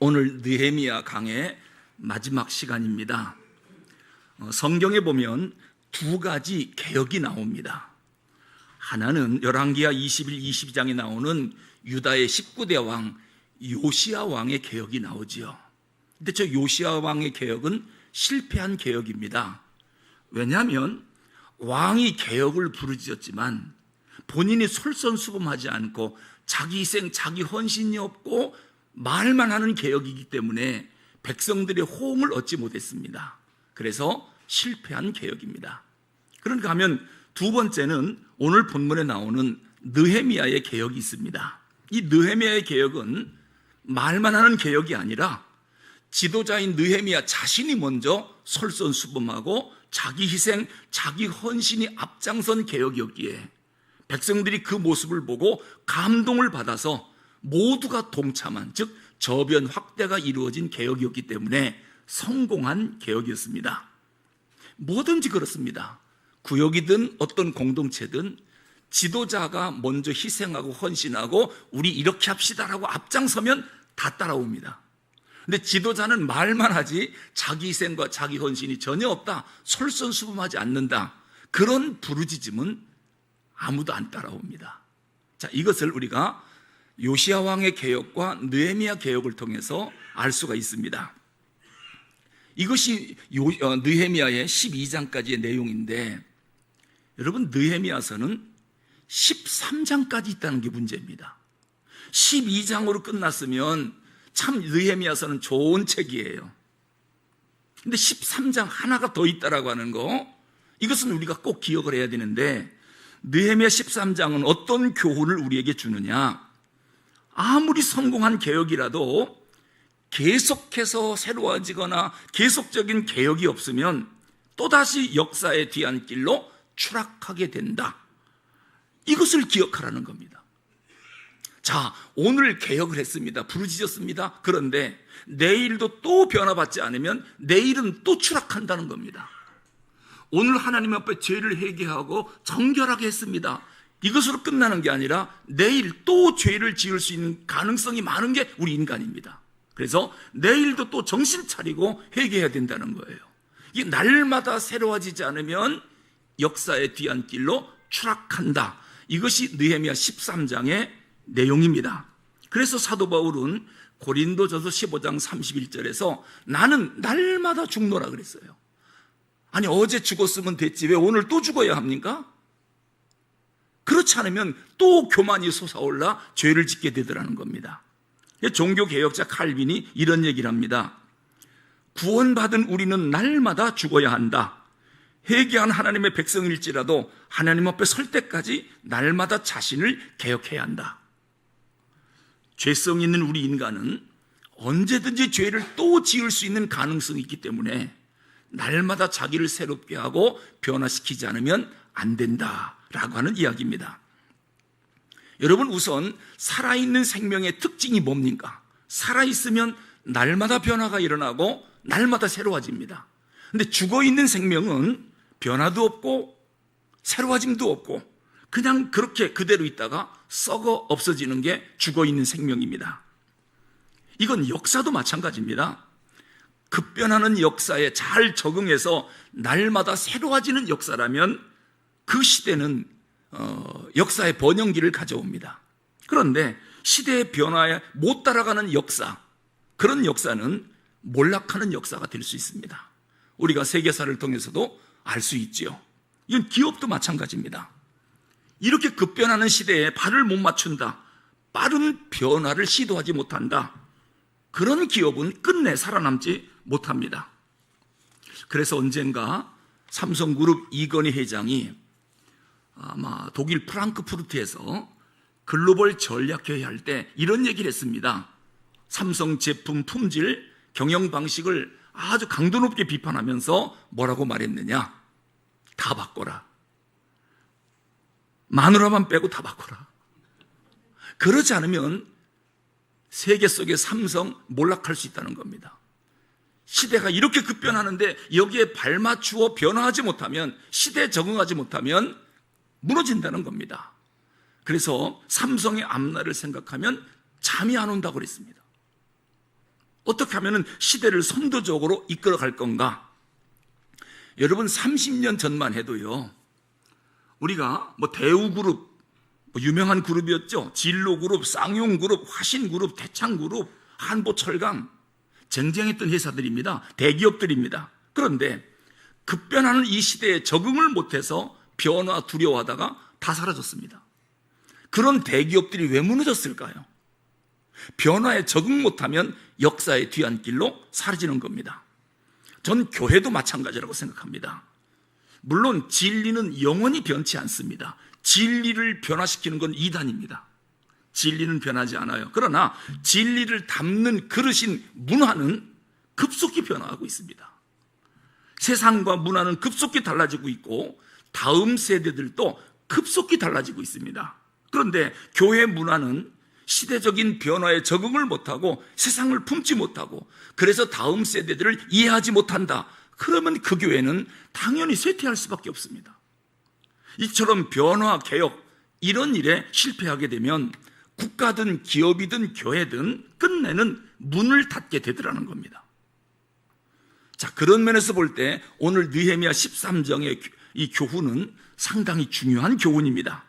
오늘 느헤미야 강의 마지막 시간입니다. 어, 성경에 보면 두 가지 개혁이 나옵니다. 하나는 열왕기하 21, 22장에 나오는 유다의 19대 왕 요시아 왕의 개혁이 나오지요. 근데 저 요시아 왕의 개혁은 실패한 개혁입니다. 왜냐하면 왕이 개혁을 부르짖었지만 본인이 솔선수범하지 않고 자기 희생, 자기 헌신이 없고 말만 하는 개혁이기 때문에 백성들의 호응을 얻지 못했습니다. 그래서 실패한 개혁입니다. 그런가 하면 두 번째는 오늘 본문에 나오는 느헤미야의 개혁이 있습니다. 이 느헤미야의 개혁은 말만 하는 개혁이 아니라 지도자인 느헤미야 자신이 먼저 솔선수범하고 자기 희생, 자기 헌신이 앞장선 개혁이었기에 백성들이 그 모습을 보고 감동을 받아서 모두가 동참한 즉 저변 확대가 이루어진 개혁이었기 때문에 성공한 개혁이었습니다. 뭐든지 그렇습니다. 구역이든 어떤 공동체든 지도자가 먼저 희생하고 헌신하고 우리 이렇게 합시다라고 앞장서면 다 따라옵니다. 근데 지도자는 말만 하지 자기 희생과 자기 헌신이 전혀 없다. 솔선수범하지 않는다. 그런 부르짖음은 아무도 안 따라옵니다. 자, 이것을 우리가 요시아 왕의 개혁과 느헤미야 개혁을 통해서 알 수가 있습니다. 이것이 요, 어, 느헤미야의 12장까지의 내용인데 여러분 느헤미야서는 13장까지 있다는 게 문제입니다. 12장으로 끝났으면 참 느헤미야서는 좋은 책이에요. 근데 13장 하나가 더 있다라고 하는 거 이것은 우리가 꼭 기억을 해야 되는데 느헤미야 13장은 어떤 교훈을 우리에게 주느냐? 아무리 성공한 개혁이라도 계속해서 새로워지거나 계속적인 개혁이 없으면 또다시 역사의 뒤안길로 추락하게 된다. 이것을 기억하라는 겁니다. 자, 오늘 개혁을 했습니다. 부르짖었습니다. 그런데 내일도 또 변화받지 않으면 내일은 또 추락한다는 겁니다. 오늘 하나님 앞에 죄를 회개하고 정결하게 했습니다. 이것으로 끝나는 게 아니라 내일 또 죄를 지을 수 있는 가능성이 많은 게 우리 인간입니다. 그래서 내일도 또 정신 차리고 회개해야 된다는 거예요. 이게 날마다 새로워지지 않으면 역사의 뒤안길로 추락한다. 이것이 느헤미야 13장의 내용입니다. 그래서 사도 바울은 고린도전서 15장 31절에서 나는 날마다 죽노라 그랬어요. 아니 어제 죽었으면 됐지 왜 오늘 또 죽어야 합니까? 그렇지 않으면 또 교만이 솟아올라 죄를 짓게 되더라는 겁니다. 종교 개혁자 칼빈이 이런 얘기를 합니다. 구원받은 우리는 날마다 죽어야 한다. 회개한 하나님의 백성일지라도 하나님 앞에 설 때까지 날마다 자신을 개혁해야 한다. 죄성 있는 우리 인간은 언제든지 죄를 또 지을 수 있는 가능성이 있기 때문에 날마다 자기를 새롭게 하고 변화시키지 않으면 안 된다 라고 하는 이야기입니다. 여러분 우선 살아있는 생명의 특징이 뭡니까? 살아있으면 날마다 변화가 일어나고 날마다 새로워집니다. 근데 죽어있는 생명은 변화도 없고 새로워짐도 없고 그냥 그렇게 그대로 있다가 썩어 없어지는 게 죽어있는 생명입니다. 이건 역사도 마찬가지입니다. 급변하는 역사에 잘 적응해서 날마다 새로워지는 역사라면 그 시대는 어, 역사의 번영기를 가져옵니다. 그런데 시대의 변화에 못 따라가는 역사, 그런 역사는 몰락하는 역사가 될 수 있습니다. 우리가 세계사를 통해서도 알 수 있지요. 이건 기업도 마찬가지입니다. 이렇게 급변하는 시대에 발을 못 맞춘다. 빠른 변화를 시도하지 못한다. 그런 기업은 끝내 살아남지 못합니다. 그래서 언젠가 삼성그룹 이건희 회장이 아마 독일 프랑크푸르트에서 글로벌 전략회의 할 때 이런 얘기를 했습니다. 삼성 제품 품질, 경영 방식을 아주 강도 높게 비판하면서 뭐라고 말했느냐? 다 바꿔라. 마누라만 빼고 다 바꿔라. 그러지 않으면 세계 속의 삼성 몰락할 수 있다는 겁니다. 시대가 이렇게 급변하는데 여기에 발맞추어 변화하지 못하면 시대에 적응하지 못하면 무너진다는 겁니다. 그래서 삼성의 앞날을 생각하면 잠이 안 온다고 그랬습니다. 어떻게 하면 시대를 선도적으로 이끌어 갈 건가? 여러분 30년 전만 해도요. 우리가 뭐 대우그룹 뭐 유명한 그룹이었죠. 진로그룹, 쌍용그룹, 화신그룹, 대창그룹, 한보철강 쟁쟁했던 회사들입니다. 대기업들입니다. 그런데 급변하는 이 시대에 적응을 못해서 변화 두려워하다가 다 사라졌습니다. 그런 대기업들이 왜 무너졌을까요? 변화에 적응 못하면 역사의 뒤안길로 사라지는 겁니다. 전 교회도 마찬가지라고 생각합니다. 물론 진리는 영원히 변치 않습니다. 진리를 변화시키는 건 이단입니다. 진리는 변하지 않아요. 그러나 진리를 담는 그릇인 문화는 급속히 변화하고 있습니다. 세상과 문화는 급속히 달라지고 있고 다음 세대들도 급속히 달라지고 있습니다. 그런데 교회 문화는 시대적인 변화에 적응을 못하고 세상을 품지 못하고 그래서 다음 세대들을 이해하지 못한다. 그러면 그 교회는 당연히 쇠퇴할 수밖에 없습니다. 이처럼 변화, 개혁, 이런 일에 실패하게 되면 국가든 기업이든 교회든 끝내는 문을 닫게 되더라는 겁니다. 자, 그런 면에서 볼 때 오늘 느헤미야 13장의 이 교훈은 상당히 중요한 교훈입니다.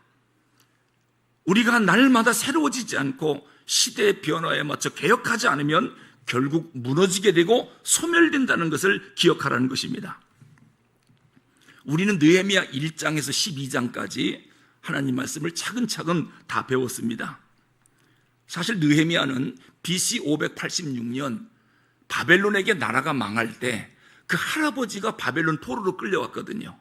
우리가 날마다 새로워지지 않고 시대의 변화에 맞춰 개혁하지 않으면 결국 무너지게 되고 소멸된다는 것을 기억하라는 것입니다. 우리는 느헤미야 1장에서 12장까지 하나님 말씀을 차근차근 다 배웠습니다. 사실 느헤미야는 BC 586년 바벨론에게 나라가 망할 때 그 할아버지가 바벨론 포로로 끌려왔거든요.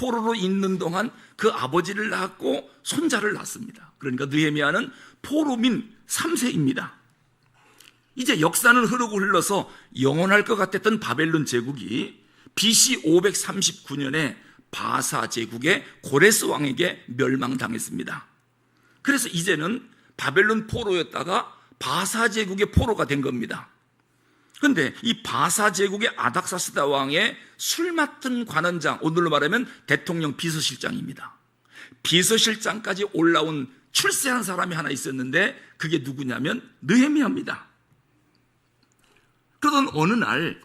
포로로 있는 동안 그 아버지를 낳았고 손자를 낳습니다. 그러니까 느헤미야는 포로민 3세입니다. 이제 역사는 흐르고 흘러서 영원할 것 같았던 바벨론 제국이 BC 539년에 바사 제국의 고레스 왕에게 멸망당했습니다. 그래서 이제는 바벨론 포로였다가 바사 제국의 포로가 된 겁니다. 그런데 이 바사 제국의 아닥사스다 왕의 술 맡은 관원장, 오늘로 말하면 대통령 비서실장입니다. 비서실장까지 올라온 출세한 사람이 하나 있었는데 그게 누구냐면 느헤미야입니다. 그러던 어느 날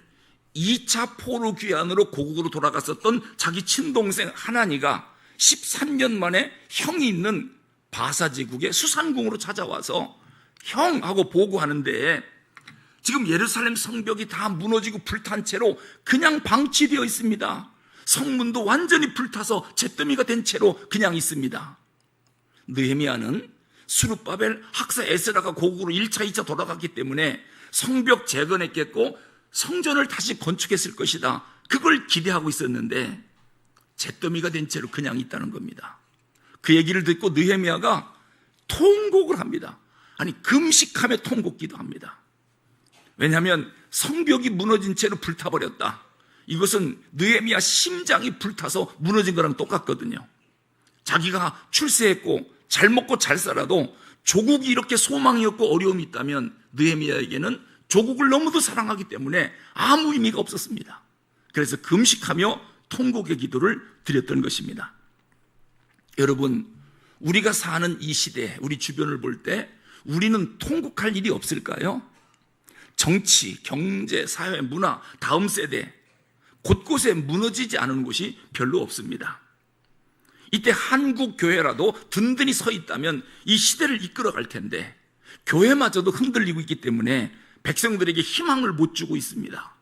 2차 포로 귀환으로 고국으로 돌아갔었던 자기 친동생 하나니가 13년 만에 형이 있는 바사 제국의 수산궁으로 찾아와서 형 하고 보고하는데 지금 예루살렘 성벽이 다 무너지고 불탄 채로 그냥 방치되어 있습니다. 성문도 완전히 불타서 잿더미가 된 채로 그냥 있습니다. 느헤미야는 수르바벨 학사 에스라가 고국으로 1차, 2차 돌아갔기 때문에 성벽 재건했겠고 성전을 다시 건축했을 것이다. 그걸 기대하고 있었는데 잿더미가 된 채로 그냥 있다는 겁니다. 그 얘기를 듣고 느헤미야가 통곡을 합니다. 아니 금식하며 통곡기도 합니다. 왜냐하면 성벽이 무너진 채로 불타버렸다. 이것은 느헤미야 심장이 불타서 무너진 거랑 똑같거든요. 자기가 출세했고 잘 먹고 잘 살아도 조국이 이렇게 소망이 없고 어려움이 있다면 느헤미야에게는 조국을 너무도 사랑하기 때문에 아무 의미가 없었습니다. 그래서 금식하며 통곡의 기도를 드렸던 것입니다. 여러분, 우리가 사는 이 시대, 우리 주변을 볼 때 우리는 통곡할 일이 없을까요? 정치, 경제, 사회, 문화, 다음 세대 곳곳에 무너지지 않은 곳이 별로 없습니다. 이때 한국 교회라도 든든히 서 있다면 이 시대를 이끌어 갈 텐데 교회마저도 흔들리고 있기 때문에 백성들에게 희망을 못 주고 있습니다.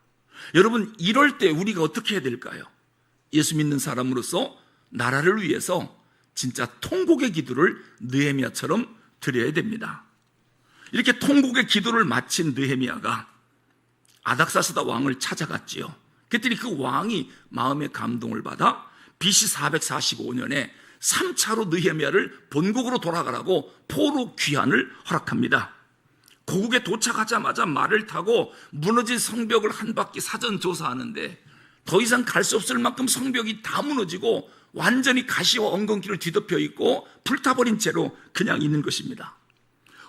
여러분 이럴 때 우리가 어떻게 해야 될까요? 예수 믿는 사람으로서 나라를 위해서 진짜 통곡의 기도를 느헤미야처럼 드려야 됩니다. 이렇게 통곡의 기도를 마친 느헤미야가 아닥사스다 왕을 찾아갔지요. 그랬더니 그 왕이 마음의 감동을 받아 BC 445년에 3차로 느헤미야를 본국으로 돌아가라고 포로 귀환을 허락합니다. 고국에 도착하자마자 말을 타고 무너진 성벽을 한 바퀴 사전 조사하는데 더 이상 갈 수 없을 만큼 성벽이 다 무너지고 완전히 가시와 엉겅퀴를 뒤덮여 있고 불타버린 채로 그냥 있는 것입니다.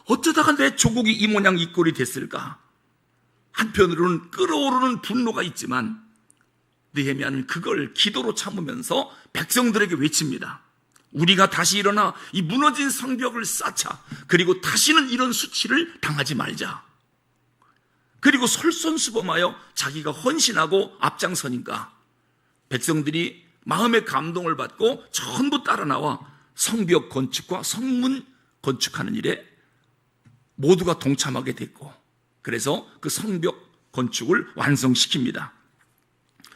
어쩌다가 내 조국이 이 모양 이 꼴이 됐을까? 한편으로는 끓어오르는 분노가 있지만 느헤미야는 그걸 기도로 참으면서 백성들에게 외칩니다. 우리가 다시 일어나 이 무너진 성벽을 쌓자. 그리고 다시는 이런 수치를 당하지 말자. 그리고 솔선수범하여 자기가 헌신하고 앞장서니까 백성들이 마음의 감동을 받고 전부 따라 나와 성벽 건축과 성문 건축하는 일에 모두가 동참하게 됐고 그래서 그 성벽 건축을 완성시킵니다.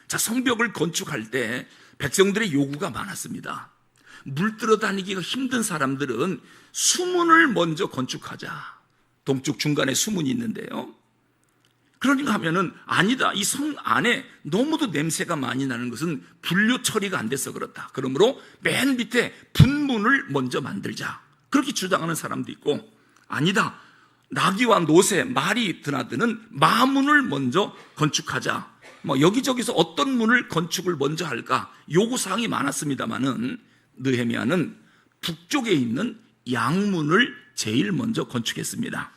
자, 성벽을 건축할 때 백성들의 요구가 많았습니다. 물들어 다니기가 힘든 사람들은 수문을 먼저 건축하자. 동쪽 중간에 수문이 있는데요. 그러니까 하면은 아니다. 이 성 안에 너무도 냄새가 많이 나는 것은 분류 처리가 안 돼서 그렇다. 그러므로 맨 밑에 분문을 먼저 만들자. 그렇게 주장하는 사람도 있고 아니다. 나귀와 노새, 말이 드나드는 마문을 먼저 건축하자. 뭐 여기저기서 어떤 문을 건축을 먼저 할까 요구 사항이 많았습니다만은 느헤미야는 북쪽에 있는 양문을 제일 먼저 건축했습니다.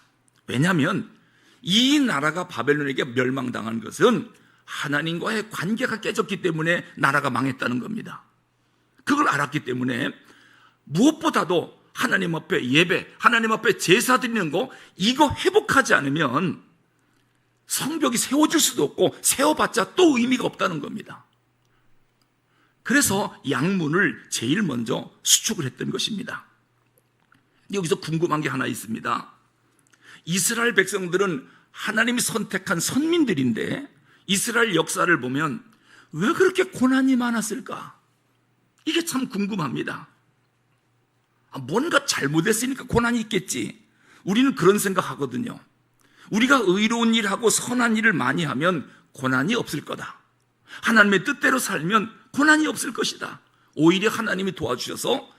왜냐하면 이 나라가 바벨론에게 멸망당한 것은 하나님과의 관계가 깨졌기 때문에 나라가 망했다는 겁니다. 그걸 알았기 때문에 무엇보다도 하나님 앞에 예배, 하나님 앞에 제사 드리는 거 이거 회복하지 않으면 성벽이 세워질 수도 없고 세워봤자 또 의미가 없다는 겁니다. 그래서 양문을 제일 먼저 수축을 했던 것입니다. 여기서 궁금한 게 하나 있습니다. 이스라엘 백성들은 하나님이 선택한 선민들인데 이스라엘 역사를 보면 왜 그렇게 고난이 많았을까? 이게 참 궁금합니다. 아, 뭔가 잘못했으니까 고난이 있겠지. 우리는 그런 생각하거든요. 우리가 의로운 일하고 선한 일을 많이 하면 고난이 없을 거다. 하나님의 뜻대로 살면 고난이 없을 것이다. 오히려 하나님이 도와주셔서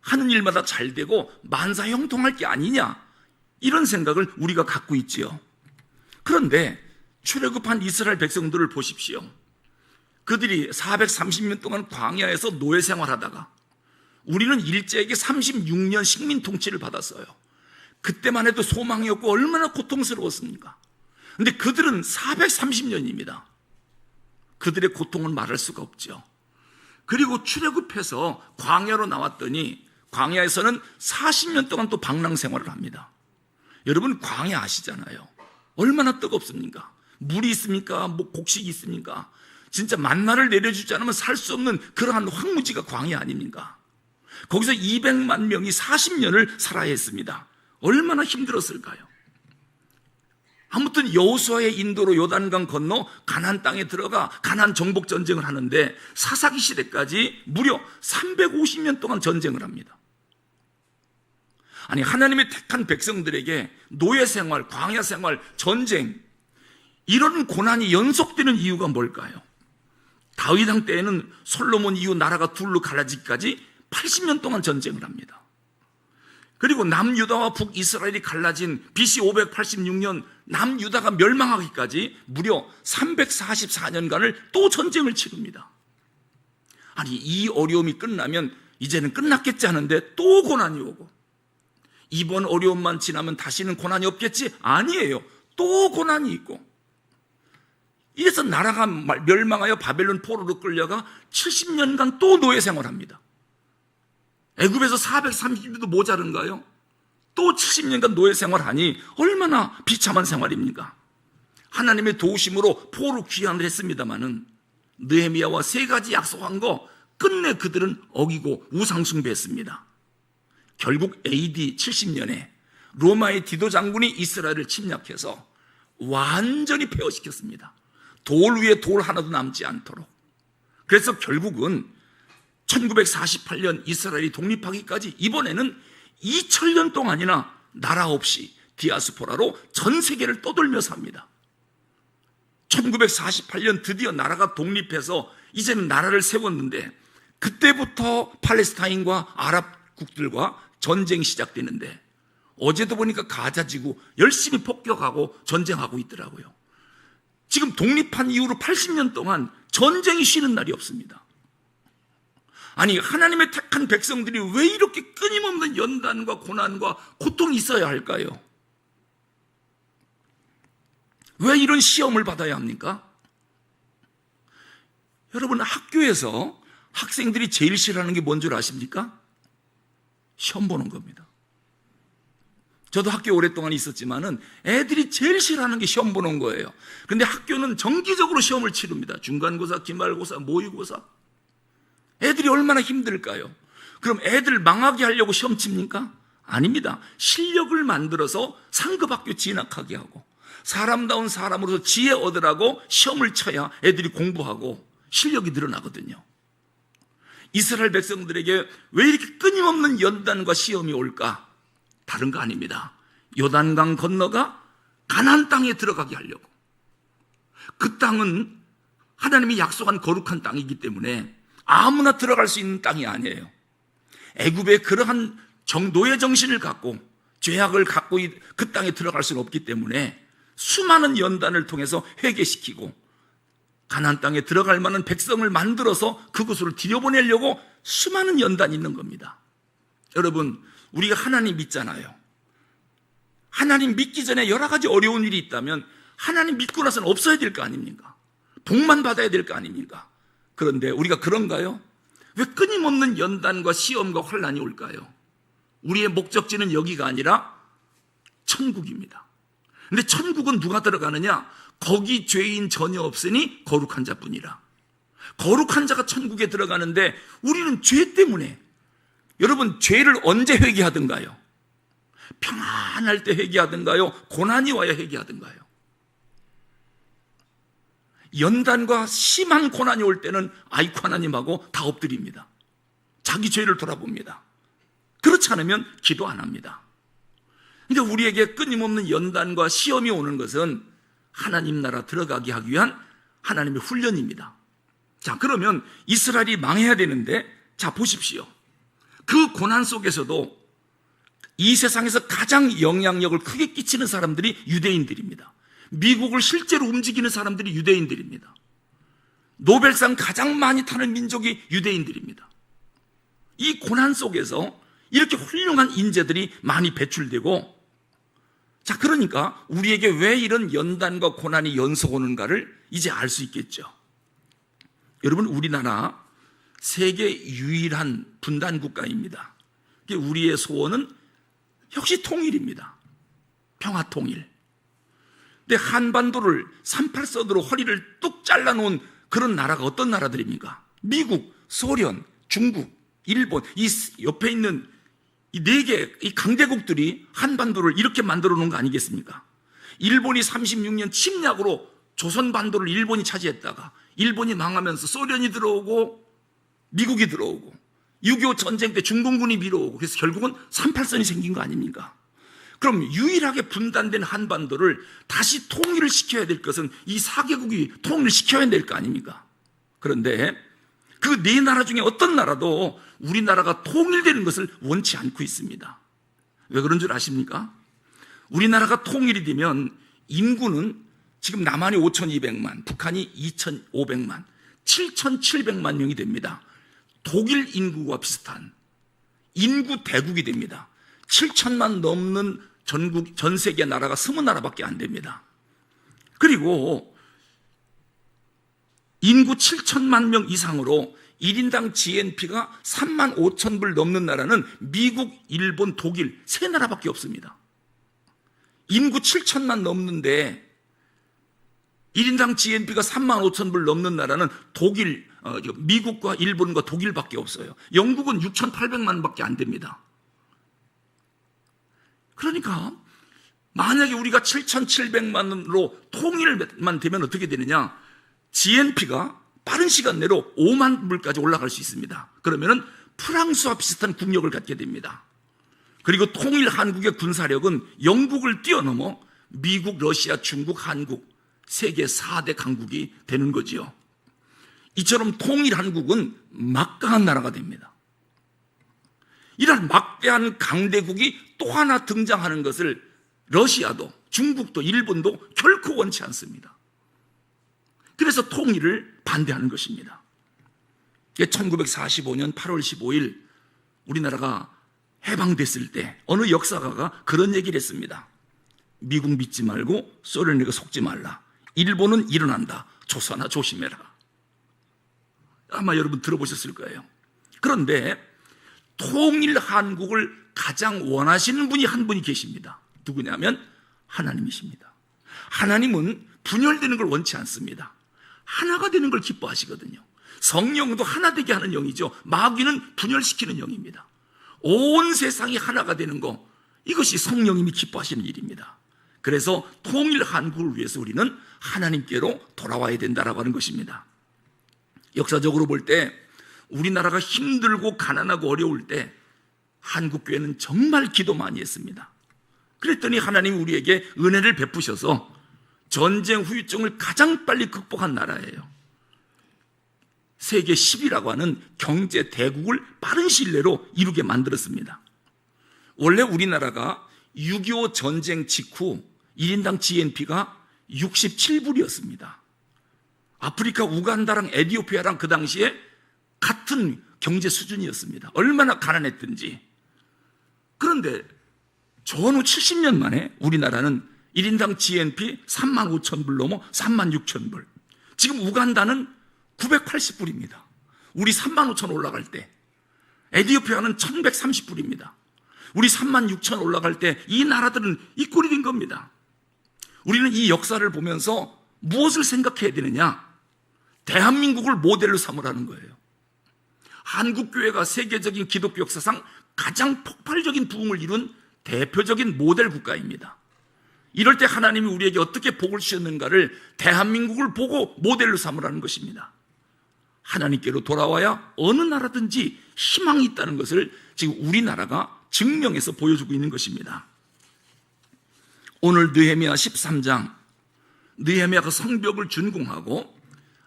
하는 일마다 잘 되고 만사 형통할 게 아니냐. 이런 생각을 우리가 갖고 있지요. 그런데 출애굽한 이스라엘 백성들을 보십시오. 그들이 430년 동안 광야에서 노예 생활하다가 우리는 일제에게 36년 식민 통치를 받았어요. 그때만 해도 소망이 없고 얼마나 고통스러웠습니까? 근데 그들은 430년입니다. 그들의 고통은 말할 수가 없죠. 그리고 출애굽해서 광야로 나왔더니 광야에서는 40년 동안 또 방랑 생활을 합니다. 여러분 광야 아시잖아요. 얼마나 뜨겁습니까? 물이 있습니까? 뭐 곡식이 있습니까? 진짜 만나를 내려주지 않으면 살 수 없는 그러한 황무지가 광야 아닙니까? 거기서 200만 명이 40년을 살아야 했습니다. 얼마나 힘들었을까요? 아무튼 여호수아의 인도로 요단강 건너 가나안 땅에 들어가 가나안 정복 전쟁을 하는데 사사기 시대까지 무려 350년 동안 전쟁을 합니다. 아니 하나님의 택한 백성들에게 노예 생활, 광야 생활, 전쟁 이런 고난이 연속되는 이유가 뭘까요? 다윗 왕 때에는 솔로몬 이후 나라가 둘로 갈라지기까지 80년 동안 전쟁을 합니다. 그리고 남유다와 북이스라엘이 갈라진 BC 586년 남유다가 멸망하기까지 무려 344년간을 또 전쟁을 치릅니다. 아니, 이 어려움이 끝나면 이제는 끝났겠지 하는데 또 고난이 오고 이번 어려움만 지나면 다시는 고난이 없겠지? 아니에요. 또 고난이 있고 이래서 나라가 멸망하여 바벨론 포로로 끌려가 70년간 또 노예 생활합니다. 애굽에서 430년도 모자른가요? 또 70년간 노예 생활하니 얼마나 비참한 생활입니까? 하나님의 도우심으로 포로 귀환을 했습니다마는 느헤미야와 세 가지 약속한 거 끝내 그들은 어기고 우상숭배했습니다. 결국 AD 70년에 로마의 디도 장군이 이스라엘을 침략해서 완전히 폐허시켰습니다. 돌 위에 돌 하나도 남지 않도록. 그래서 결국은 1948년 이스라엘이 독립하기까지 이번에는 2000년 동안이나 나라 없이 디아스포라로 전 세계를 떠돌며 삽니다. 1948년 드디어 나라가 독립해서 이제는 나라를 세웠는데 그때부터 팔레스타인과 아랍국들과 전쟁이 시작되는데 어제도 보니까 가자지구 열심히 폭격하고 전쟁하고 있더라고요. 지금 독립한 이후로 80년 동안 전쟁이 쉬는 날이 없습니다. 아니 하나님의 택한 백성들이 왜 이렇게 끊임없는 연단과 고난과 고통이 있어야 할까요? 왜 이런 시험을 받아야 합니까? 여러분 학교에서 학생들이 제일 싫어하는 게 뭔 줄 아십니까? 시험 보는 겁니다. 저도 학교 오랫동안 있었지만은 애들이 제일 싫어하는 게 시험 보는 거예요. 근데 학교는 정기적으로 시험을 치릅니다. 중간고사, 기말고사, 모의고사. 애들이 얼마나 힘들까요? 그럼 애들 망하게 하려고 시험 칩니까? 아닙니다. 실력을 만들어서 상급학교 진학하게 하고 사람다운 사람으로서 지혜 얻으라고 시험을 쳐야 애들이 공부하고 실력이 늘어나거든요. 이스라엘 백성들에게 왜 이렇게 끊임없는 연단과 시험이 올까? 다른 거 아닙니다. 요단강 건너가 가나안 땅에 들어가게 하려고. 그 땅은 하나님이 약속한 거룩한 땅이기 때문에 아무나 들어갈 수 있는 땅이 아니에요. 애굽의 그러한 정도의 정신을 갖고 죄악을 갖고 그 땅에 들어갈 수는 없기 때문에 수많은 연단을 통해서 회개시키고 가나안 땅에 들어갈 만한 백성을 만들어서 그곳으로 들여보내려고 수많은 연단이 있는 겁니다. 여러분, 우리가 하나님 믿잖아요. 하나님 믿기 전에 여러 가지 어려운 일이 있다면 하나님 믿고 나서는 없어야 될 거 아닙니까? 복만 받아야 될 거 아닙니까? 그런데 우리가 그런가요? 왜 끊임없는 연단과 시험과 환란이 올까요? 우리의 목적지는 여기가 아니라 천국입니다. 근데 천국은 누가 들어가느냐? 거기 죄인 전혀 없으니 거룩한 자뿐이라. 거룩한 자가 천국에 들어가는데 우리는 죄 때문에 여러분 죄를 언제 회개하든가요? 평안할 때 회개하든가요? 고난이 와야 회개하든가요? 연단과 심한 고난이 올 때는 아이코 하나님하고 다 엎드립니다. 자기 죄를 돌아봅니다. 그렇지 않으면 기도 안 합니다. 근데 우리에게 끊임없는 연단과 시험이 오는 것은 하나님 나라 들어가게 하기 위한 하나님의 훈련입니다. 자, 그러면 이스라엘이 망해야 되는데, 자, 보십시오. 그 고난 속에서도 이 세상에서 가장 영향력을 크게 끼치는 사람들이 유대인들입니다. 미국을 실제로 움직이는 사람들이 유대인들입니다. 노벨상 가장 많이 타는 민족이 유대인들입니다. 이 고난 속에서 이렇게 훌륭한 인재들이 많이 배출되고 자, 그러니까 우리에게 왜 이런 연단과 고난이 연속 오는가를 이제 알 수 있겠죠. 여러분, 우리나라 세계 유일한 분단 국가입니다. 우리의 소원은 역시 통일입니다. 평화 통일. 근데 한반도를 38선으로 허리를 뚝 잘라놓은 그런 나라가 어떤 나라들입니까? 미국, 소련, 중국, 일본, 이 옆에 있는 이 네 개, 이 강대국들이 한반도를 이렇게 만들어 놓은 거 아니겠습니까? 일본이 36년 침략으로 조선 반도를 일본이 차지했다가 일본이 망하면서 소련이 들어오고 미국이 들어오고 6.25 전쟁 때 중공군이 밀어오고 그래서 결국은 38선이 생긴 거 아닙니까? 그럼 유일하게 분단된 한반도를 다시 통일을 시켜야 될 것은 이 4개국이 통일을 시켜야 될 거 아닙니까? 그런데 그 네 나라 중에 어떤 나라도 우리나라가 통일되는 것을 원치 않고 있습니다. 왜 그런 줄 아십니까? 우리나라가 통일이 되면 인구는 지금 남한이 5,200만, 북한이 2,500만, 7,700만 명이 됩니다. 독일 인구와 비슷한 인구 대국이 됩니다. 7천만 넘는 전국, 전 세계 나라가 20나라밖에 안 됩니다. 그리고 인구 7천만 명 이상으로 1인당 GNP가 3만 5천 불 넘는 나라는 미국, 일본, 독일 세 나라밖에 없습니다. 인구 7천만 넘는데 1인당 GNP가 3만 5천 불 넘는 나라는 독일, 어, 미국과 일본과 독일밖에 없어요. 영국은 6,800만 밖에 안 됩니다. 그러니까 만약에 우리가 7,700만으로 통일만 되면 어떻게 되느냐? GNP가 빠른 시간 내로 5만 불까지 올라갈 수 있습니다. 그러면은 프랑스와 비슷한 국력을 갖게 됩니다. 그리고 통일 한국의 군사력은 영국을 뛰어넘어 미국, 러시아, 중국, 한국 세계 4대 강국이 되는 거지요. 이처럼 통일 한국은 막강한 나라가 됩니다. 이런 막대한 강대국이 또 하나 등장하는 것을 러시아도 중국도 일본도 결코 원치 않습니다. 그래서 통일을 반대하는 것입니다. 1945년 8월 15일 우리나라가 해방됐을 때 어느 역사가가 그런 얘기를 했습니다. 미국 믿지 말고 소련에게 속지 말라. 일본은 일어난다. 조선아 조심해라. 아마 여러분 들어보셨을 거예요. 그런데 통일 한국을 가장 원하시는 분이 한 분이 계십니다. 누구냐면 하나님이십니다. 하나님은 분열되는 걸 원치 않습니다. 하나가 되는 걸 기뻐하시거든요. 성령도 하나 되게 하는 영이죠. 마귀는 분열시키는 영입니다. 온 세상이 하나가 되는 거 이것이 성령님이 기뻐하시는 일입니다. 그래서 통일 한국을 위해서 우리는 하나님께로 돌아와야 된다라고 하는 것입니다. 역사적으로 볼 때 우리나라가 힘들고 가난하고 어려울 때 한국 교회는 정말 기도 많이 했습니다. 그랬더니 하나님 우리에게 은혜를 베푸셔서 전쟁 후유증을 가장 빨리 극복한 나라예요. 세계 10위라고 하는 경제 대국을 빠른 내로 이루게 만들었습니다. 원래 우리나라가 6.25 전쟁 직후 1인당 GNP가 67불이었습니다. 아프리카 우간다랑 에디오피아랑 그 당시에 같은 경제 수준이었습니다. 얼마나 가난했든지. 그런데 전후 70년 만에 우리나라는 1인당 GNP 3만 5천 불 넘어 3만 6천 불. 지금 우간다는 980불입니다. 우리 3만 5천 올라갈 때. 에디오피아는 1130불입니다. 우리 3만 6천 올라갈 때 이 나라들은 이 꼴이 된 겁니다. 우리는 이 역사를 보면서 무엇을 생각해야 되느냐? 대한민국을 모델로 삼으라는 거예요. 한국 교회가 세계적인 기독교 역사상 가장 폭발적인 부흥을 이룬 대표적인 모델 국가입니다. 이럴 때 하나님이 우리에게 어떻게 복을 주셨는가를 대한민국을 보고 모델로 삼으라는 것입니다. 하나님께로 돌아와야 어느 나라든지 희망이 있다는 것을 지금 우리나라가 증명해서 보여주고 있는 것입니다. 오늘 느헤미야 13장 느헤미야가 성벽을 준공하고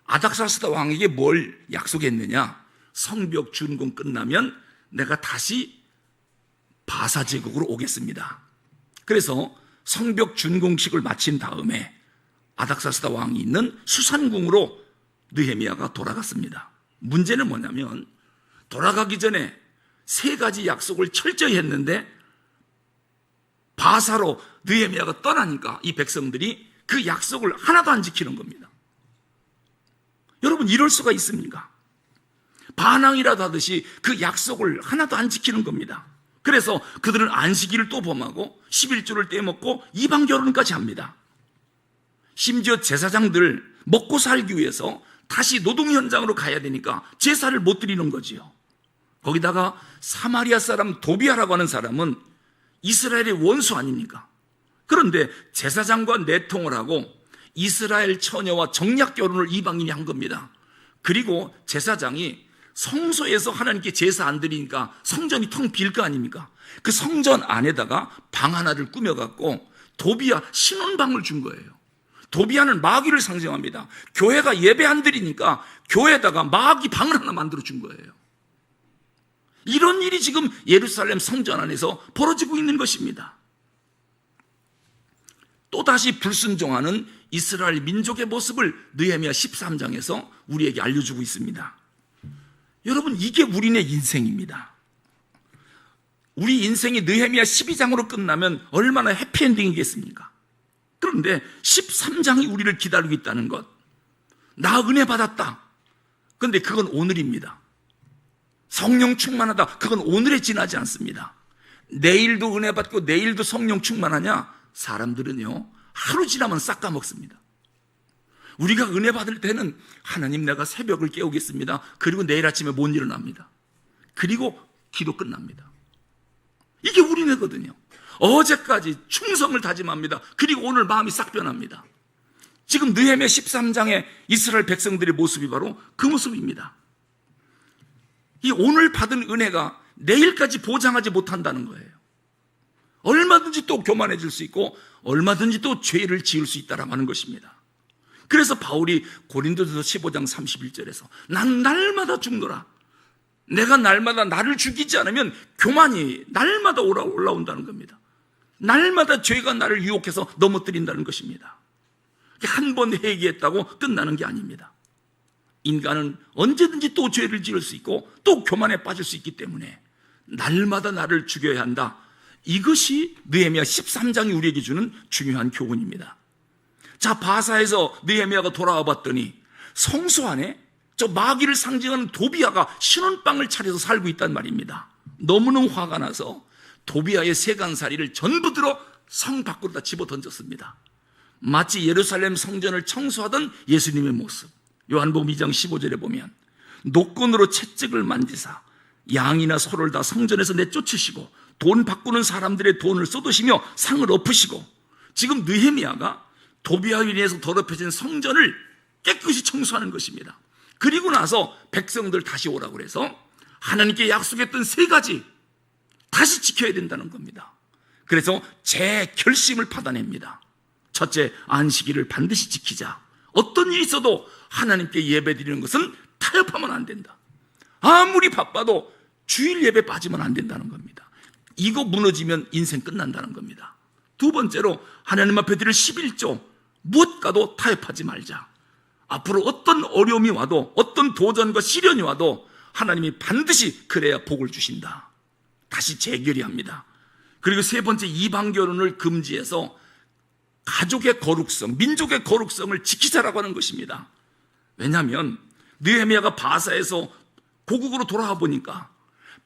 아닥사스다 왕에게 뭘 약속했느냐? 성벽 준공 끝나면 내가 다시 바사 제국으로 오겠습니다. 그래서 성벽 준공식을 마친 다음에 아닥사스다 왕이 있는 수산궁으로 느헤미야가 돌아갔습니다. 문제는 뭐냐면 돌아가기 전에 세 가지 약속을 철저히 했는데 바사로 느헤미야가 떠나니까 이 백성들이 그 약속을 하나도 안 지키는 겁니다. 여러분 이럴 수가 있습니까? 반항이라도 하듯이 그 약속을 하나도 안 지키는 겁니다. 그래서 그들은 안식일을 또 범하고 11조를 떼먹고 이방 결혼까지 합니다. 심지어 제사장들 먹고 살기 위해서 다시 노동 현장으로 가야 되니까 제사를 못 드리는 거지요. 거기다가 사마리아 사람 도비아라고 하는 사람은 이스라엘의 원수 아닙니까? 그런데 제사장과 내통을 하고 이스라엘 처녀와 정략 결혼을 이방인이 한 겁니다. 그리고 제사장이 성소에서 하나님께 제사 안 드리니까 성전이 텅 빌 거 아닙니까? 그 성전 안에다가 방 하나를 꾸며갖고 도비아 신혼방을 준 거예요. 도비아는 마귀를 상징합니다. 교회가 예배 안 드리니까 교회에다가 마귀 방을 하나 만들어 준 거예요. 이런 일이 지금 예루살렘 성전 안에서 벌어지고 있는 것입니다. 또다시 불순종하는 이스라엘 민족의 모습을 느헤미야 13장에서 우리에게 알려주고 있습니다. 여러분 이게 우리네 인생입니다. 우리 인생이 느헤미야 12장으로 끝나면 얼마나 해피엔딩이겠습니까? 그런데 13장이 우리를 기다리고 있다는 것. 나 은혜 받았다. 그런데 그건 오늘입니다. 성령 충만하다. 그건 오늘에 지나지 않습니다. 내일도 은혜 받고 내일도 성령 충만하냐? 사람들은요, 하루 지나면 싹 까먹습니다. 우리가 은혜 받을 때는 하나님 내가 새벽을 깨우겠습니다. 그리고 내일 아침에 못 일어납니다. 그리고 기도 끝납니다. 이게 우리네거든요. 어제까지 충성을 다짐합니다. 그리고 오늘 마음이 싹 변합니다. 지금 느헤미야 13장의 이스라엘 백성들의 모습이 바로 그 모습입니다. 이 오늘 받은 은혜가 내일까지 보장하지 못한다는 거예요. 얼마든지 또 교만해질 수 있고 얼마든지 또 죄를 지을 수 있다라고 하는 것입니다. 그래서 바울이 고린도서 15장 31절에서 난 날마다 죽노라. 내가 날마다 나를 죽이지 않으면 교만이 날마다 올라온다는 겁니다. 날마다 죄가 나를 유혹해서 넘어뜨린다는 것입니다. 한 번 회개했다고 끝나는 게 아닙니다. 인간은 언제든지 또 죄를 지을 수 있고 또 교만에 빠질 수 있기 때문에 날마다 나를 죽여야 한다. 이것이 느헤미야 13장이 우리에게 주는 중요한 교훈입니다. 자, 바사에서 느헤미야가 돌아와 봤더니 성소 안에 저 마귀를 상징하는 도비아가 신혼방을 차려서 살고 있단 말입니다. 너무너무 화가 나서 도비아의 세간살이를 전부 들어 성 밖으로 다 집어 던졌습니다. 마치 예루살렘 성전을 청소하던 예수님의 모습. 요한복음 2장 15절에 보면 노건으로 채찍을 만지사 양이나 소를 다 성전에서 내쫓으시고 돈 바꾸는 사람들의 돈을 쏟으시며 상을 엎으시고 지금 느헤미야가 도비아에 인해서 더럽혀진 성전을 깨끗이 청소하는 것입니다. 그리고 나서 백성들 다시 오라고 그래서 하나님께 약속했던 세 가지 다시 지켜야 된다는 겁니다. 그래서 제 결심을 받아냅니다. 첫째, 안식일을 반드시 지키자. 어떤 일이 있어도 하나님께 예배 드리는 것은 타협하면 안 된다. 아무리 바빠도 주일 예배 빠지면 안 된다는 겁니다. 이거 무너지면 인생 끝난다는 겁니다. 두 번째로 하나님 앞에 드릴 11조 무엇과도 타협하지 말자. 앞으로 어떤 어려움이 와도 어떤 도전과 시련이 와도 하나님이 반드시 그래야 복을 주신다. 다시 재결의합니다. 그리고 세 번째 이방 결혼을 금지해서 가족의 거룩성, 민족의 거룩성을 지키자라고 하는 것입니다. 왜냐하면 느헤미야가 바사에서 고국으로 돌아와 보니까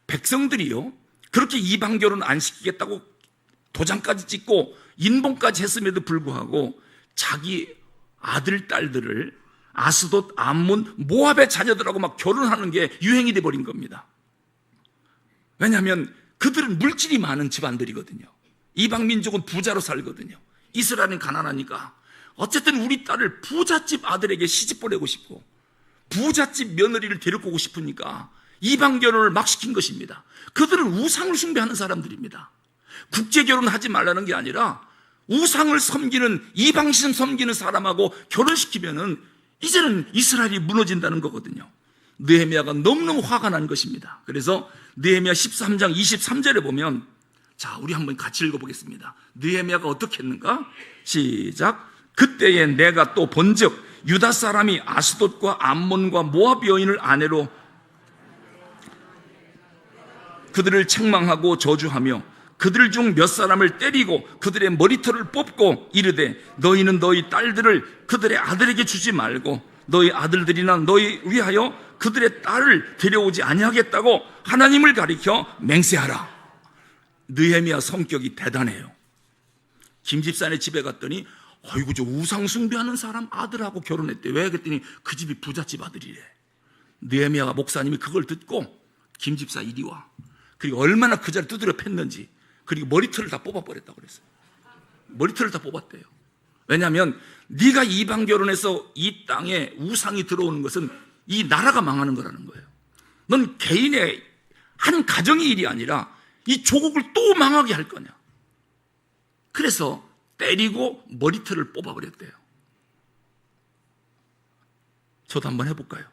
백성들이요 그렇게 이방 결혼 안 시키겠다고 도장까지 찍고 인봉까지 했음에도 불구하고 자기 아들 딸들을 아스돗, 암몬, 모압의 자녀들하고 막 결혼하는 게 유행이 돼 버린 겁니다. 왜냐하면 그들은 물질이 많은 집안들이거든요. 이방 민족은 부자로 살거든요. 이스라엘은 가난하니까 어쨌든 우리 딸을 부잣집 아들에게 시집 보내고 싶고 부잣집 며느리를 데리고 오고 싶으니까 이방 결혼을 막 시킨 것입니다. 그들은 우상을 숭배하는 사람들입니다. 국제 결혼하지 말라는 게 아니라 우상을 섬기는 이방신 섬기는 사람하고 결혼시키면은 이제는 이스라엘이 무너진다는 거거든요. 느헤미야가 너무너무 화가 난 것입니다. 그래서 느헤미야 13장 23절에 보면 자, 우리 한번 같이 읽어 보겠습니다. 느헤미야가 어떻게 했는가? 시작. 그때에 내가 또 본즉 유다 사람이 아스돗과 암몬과 모압 여인을 아내로 그들을 책망하고 저주하며 그들 중 몇 사람을 때리고 그들의 머리털을 뽑고 이르되 너희는 너희 딸들을 그들의 아들에게 주지 말고 너희 아들들이나 너희 위하여 그들의 딸을 데려오지 아니하겠다고 하나님을 가리켜 맹세하라. 느헤미야 성격이 대단해요. 김집사네 집에 갔더니 어이구 저 우상 숭배하는 사람 아들하고 결혼했대. 왜 그랬더니 그 집이 부잣집 아들이래. 느헤미야가 목사님이 그걸 듣고 김집사 이리 와. 그리고 얼마나 그 자리 두드려 팼는지 그리고 머리털을 다 뽑아버렸다고 그랬어요. 머리털을 다 뽑았대요. 왜냐하면 네가 이방 결혼해서 이 땅에 우상이 들어오는 것은 이 나라가 망하는 거라는 거예요. 넌 개인의 한 가정의 일이 아니라 이 조국을 또 망하게 할 거냐. 그래서 때리고 머리털을 뽑아버렸대요. 저도 한번 해볼까요?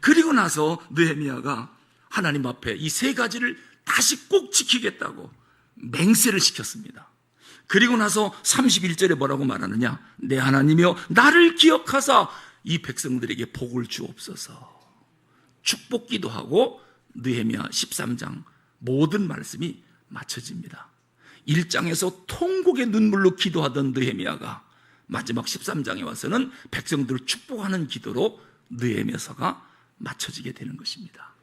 그리고 나서 느헤미야가 하나님 앞에 이 세 가지를 다시 꼭 지키겠다고 맹세를 시켰습니다. 그리고 나서 31절에 뭐라고 말하느냐? 내 하나님이여 나를 기억하사 이 백성들에게 복을 주옵소서. 축복 기도하고 느헤미야 13장 모든 말씀이 맞춰집니다. 1장에서 통곡의 눈물로 기도하던 느헤미야가 마지막 13장에 와서는 백성들을 축복하는 기도로 느헤미야서가 맞춰지게 되는 것입니다.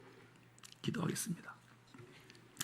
기도하겠습니다.